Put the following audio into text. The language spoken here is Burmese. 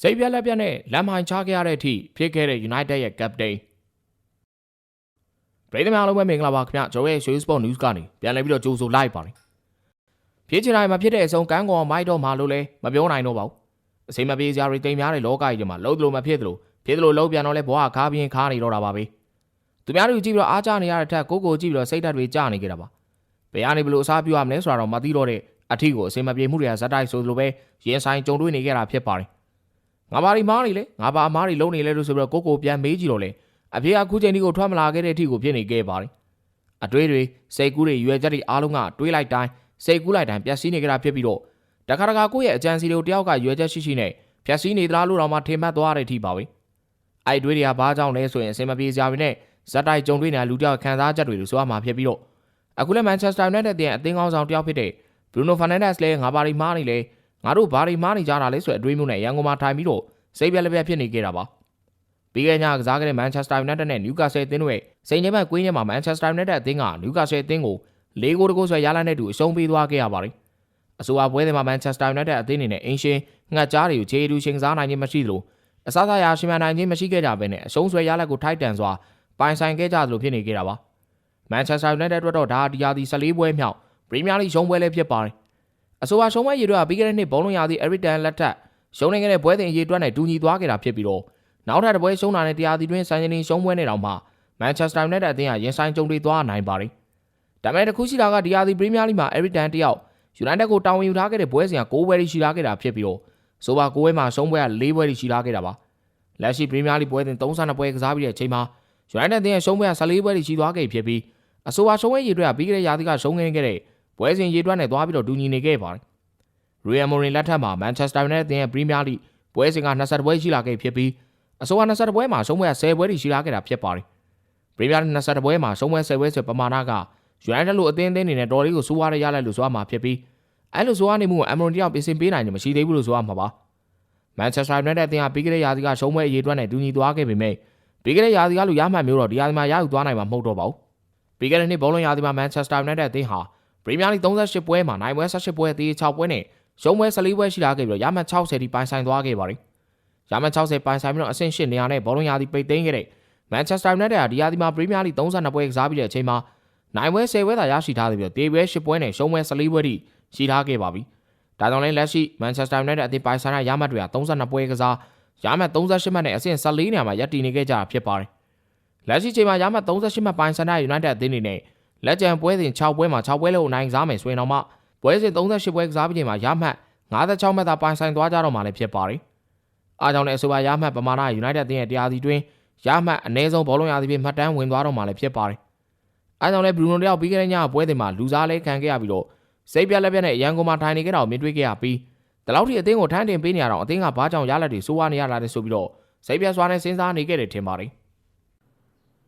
စိတ်ပြက်လက်ပြက်နဲ့လက်မိုင်ချခဲ့ရတဲ့အထိဖြစ်ခဲ့တဲ့ United ရဲ့ captain ပြည်သူများလုံးပဲမင်္ဂလာပါခင်ဗျကျွန်တော်ရဲ့ Show Sport News ကနေပြန်လည်ပြီးတော့ကြိုဆိုလိုက်ပါတယ်ဖြစ်ချင်တိုင်းမှာဖြစ်တဲ့အဆုံးကန်းကောမိုက်တော့မှာလို့လဲမပြောနိုင်တော့ပါဘူးအစိမ့်မပြေစရာတွေတိမ်များတဲ့လောကကြီးထဲမှာလုံးသလိုမဖြစ်သလိုဖြစ်သလိုလုံးပြန်တော့လဲဘဝခါပြင်းခါနေတော့တာပါပဲသူများတို့ကြည့်ပြီးတော့အားကြနေရတဲ့ထက်ကိုကိုကြည့်ပြီးတော့စိတ်ဓာတ်တွေကျနေကြတာပါဘယ်ကနေဘလို့အစားပြရမလဲဆိုတာတော့မသိတော့တဲ့အထီကိုအစိမ့်မပြေမှုတွေကဇက်တိုက်ဆိုသလိုပဲရင်ဆိုင်ကြုံတွေ့နေကြတာဖြစ်ပါတယ် ငါပါရီမားနေလေငါပါအမားတွေလုံးနေလဲလို့ဆိုပြီးတော့ကိုကိုပြန်မေးကြည့်တော့လေအဖေကအခုချိန်ဒီကိုထွက်မလာခဲ့တဲ့အထီကိုဖြစ်နေခဲ့ပါတယ်အတွေးတွေစိတ်ကူးတွေရွယ်ချက်တွေအားလုံးကတွေးလိုက်တိုင်းစိတ်ကူးလိုက်တိုင်းပျက်စီးနေကြတာဖြစ်ပြီးတော့တခါတခါကိုယ့်ရဲ့အကြံစီတွေကိုတယောက်ကရွယ်ချက်ရှိရှိနဲ့ပျက်စီးနေသလားလို့တော့မှထင်မှတ်သွားတဲ့အထိပါပဲအဲ့ဒီတွေးတွေကဘာကြောင့်လဲဆိုရင်အစင်မပြေစရာတွေနဲ့ဇက်တိုက်ကြုံတွေ့နေတဲ့လူတယောက်ခံစားချက်တွေကိုဆိုရမှာဖြစ်ပြီးတော့အခုလည်းမန်ချက်စတာယူနိုက်တက်တဲ့အသင်းကောင်းဆောင်တယောက်ဖြစ်တဲ့ဘရူနိုဖာနန်ဒက်စ်လည်းငါပါရီမားနေလေ ငါတို့ဘာရီမားနေကြတာလဲဆိုတဲ့အတွေးမျိုးနဲ့ရန်ကုန်မှာထိုင်ပြီးတော့စိတ်ပြက်လက်ပြက်ဖြစ်နေကြတာပါပြီးခဲ့ညကစားခဲ့တဲ့မန်ချက်စတာယူနိုက်တက်နဲ့နယူကာဆယ်အသင်းတို့ရဲ့စိန်နေမဲ့ကွင်းထဲမှာမန်ချက်စတာယူနိုက်တက်အသင်းကနယူကာဆယ်အသင်းကို၄ဂိုးတကိုးဆွဲရလာတဲ့တူအရှုံးပေးသွားခဲ့ရပါတယ်အဆိုအပွဲတွေမှာမန်ချက်စတာယူနိုက်တက်အသင်းအနေနဲ့အင်းရှင်ငှက်ကြားတွေကိုခြေတူရှင်စားနိုင်ခြင်းမရှိသလိုအစားအစာရရှင်မနိုင်ခြင်းမရှိခဲ့ကြဘဲနဲ့အရှုံးဆွဲရလက်ကိုထိုက်တန်စွာပိုင်ဆိုင်ခဲ့ကြသလိုဖြစ်နေခဲ့တာပါမန်ချက်စတာယူနိုက်တက်အတွက်တော့ဒါဒီယာဒီ14ပွဲမြောက်ပရီးမီးယားလိရှုံးပွဲလည်းဖြစ်ပါတယ် အဆိုအရှုံးပွဲရေတွက်ကပြီးခဲ့တဲ့နှစ်ဘုံလုံးရာသီအရီတန်လက်ထက်ရှုံးနေခဲ့တဲ့ပွဲစဉ်ရေတွက်နဲ့တူညီသွားခဲ့တာဖြစ်ပြီးတော့နောက်ထပ်တစ်ပွဲရှုံးတာနဲ့တရားသီတွင်းဆိုင်ရှင်ရှုံးပွဲနဲ့တောင်မှမန်ချက်စတာယူနိုက်တက်အသင်းကရင်ဆိုင်ကြုံတွေ့သွားနိုင်ပါတယ်ဒါပေမဲ့တစ်ခုရှိတာကဒီယာဒီပရီးမီးယားလိမှာအရီတန်တယောက်ယူနိုက်တက်ကိုတာဝန်ယူထားခဲ့တဲ့ပွဲစဉ်က6ပွဲရှိထားခဲ့တာဖြစ်ပြီးတော့ဆိုပါ9ပွဲမှာရှုံးပွဲက4ပွဲရှိထားခဲ့တာပါလက်ရှိပရီးမီးယားလိပွဲစဉ်32ပွဲကစားပြီးတဲ့အချိန်မှာယူနိုက်တက်အသင်းရဲ့ရှုံးပွဲက14ပွဲရှိသွားခဲ့ဖြစ်ပြီးအဆိုပါရှုံးပွဲရေတွက်ကပြီးခဲ့တဲ့ရာသီကရှုံးခဲ့တဲ့ ပွဲစဉ်ရေတွက်နဲ့သွားပြီးတော့တူညီနေခဲ့ပါတယ်ရီယယ်မိုရင်လက်ထက်မှာမန်ချက်စတာယူနိုက်တက်အသင်းရဲ့ပရီးမီးယားလိပွဲစဉ်က20ပွဲရှိလာခဲ့ဖြစ်ပြီးအဆိုပါ20ပွဲမှာရှုံးပွဲက10ပွဲရှိလာခဲ့တာဖြစ်ပါတယ်ပရီးမီးယားလိ20ပွဲမှာရှုံးပွဲ10ပွဲဆိုပမာဏကယူနိုက်တက်လို့အသင်းအသင်းနေနဲ့တော်လေးကိုစိုးရရရလိုက်လို့ဆိုရမှာဖြစ်ပြီးအဲ့လိုဆိုရနေမှုကအမရွန်တယောက်ပြင်ဆင်ပေးနိုင်တယ်မရှိသေးဘူးလို့ဆိုရမှာပါမန်ချက်စတာယူနိုက်တက်အသင်းကပြီးခဲ့တဲ့ရာသီကရှုံးပွဲအရေးအတွက်နဲ့တူညီသွားခဲ့ပေမဲ့ပြီးခဲ့တဲ့ရာသီကလိုရမှတ်မျိုးတော့ဒီရာသီမှာရယူသွားနိုင်မှာမဟုတ်တော့ပါဘူးပြီးခဲ့တဲ့နှစ်ဘောလုံးရာသီမှာမန်ချက်စတာယူနိုက်တက်အသင်းဟာ ပရီးမီးယားလိ38ပွဲမှာနိုင်ပွဲ18ပွဲသေး6ပွဲနဲ့ရှုံးပွဲ14ပွဲရှိလာခဲ့ပြီးတော့ရမှတ်60ထိပိုင်ဆိုင်သွားခဲ့ပါတယ်ရမှတ်60ပိုင်ဆိုင်ပြီးတော့အဆင့်8နေရာနဲ့ဘောလုံးရာသီပိတ်သိမ်းခဲ့တဲ့မန်ချက်စတာယူနိုက်တက်ကဒီရာသီမှာပရီးမီးယားလိ32ပွဲကစားပြီးတဲ့အချိန်မှာနိုင်ပွဲ10ပွဲသာရရှိထားပြီးတော့တေးပွဲ10ပွဲနဲ့ရှုံးပွဲ14ပွဲထိရှိထားခဲ့ပါပြီ။ဒါကြောင့်လည်းလက်ရှိမန်ချက်စတာယူနိုက်တက်အသင်းပိုင်ဆိုင်ရရမှတ်တွေက32ပွဲကစားရမှတ်38မှတ်နဲ့အဆင့်14နေရာမှာရပ်တည်နေခဲ့ကြတာဖြစ်ပါတယ်။လက်ရှိချိန်မှာရမှတ်38မှတ်ပိုင်ဆိုင်ရယူနိုက်တက်အသင်းအနေနဲ့ လက်ကျန်ပွဲစဉ်6ပွဲမှာ6ပွဲလုံးနိုင်စားမယ်ဆိုရင်တော့မှပွဲစဉ်38ပွဲကစားပြီးချိန်မှာရမှတ်56မှတ်သာပိုင်ဆိုင်သွားကြတော့မှလည်းဖြစ်ပါတယ်။အားကြောင့်လည်းအဆိုပါရမှတ်ပမာဏယူနိုက်တက်အသင်းရဲ့တရားစီတွင်ရမှတ်အနည်းဆုံးဘောလုံးရာသီဖြင့်မှတ်တမ်းဝင်သွားတော့မှလည်းဖြစ်ပါတယ်။အားကြောင့်လည်းဘရူနိုတယောက်ပြီးခဲ့တဲ့ညပွဲစဉ်မှာလူစားလဲခံခဲ့ရပြီးတော့စိတ်ပြက်လက်ပြက်နဲ့ရန်ကုန်မှာထိုင်နေကြတာကိုမြင်တွေ့ခဲ့ရပြီးဒီလောက်ထိအသင်းကိုထမ်းတင်ပေးနေရတော့အသင်းကဘာကြောင့်ရလက်တွေစိုးဝါနေရလာတဲ့ဆိုပြီးတော့စိတ်ပြက်စွာနဲ့စဉ်းစားနေခဲ့တယ်ထင်ပါတယ်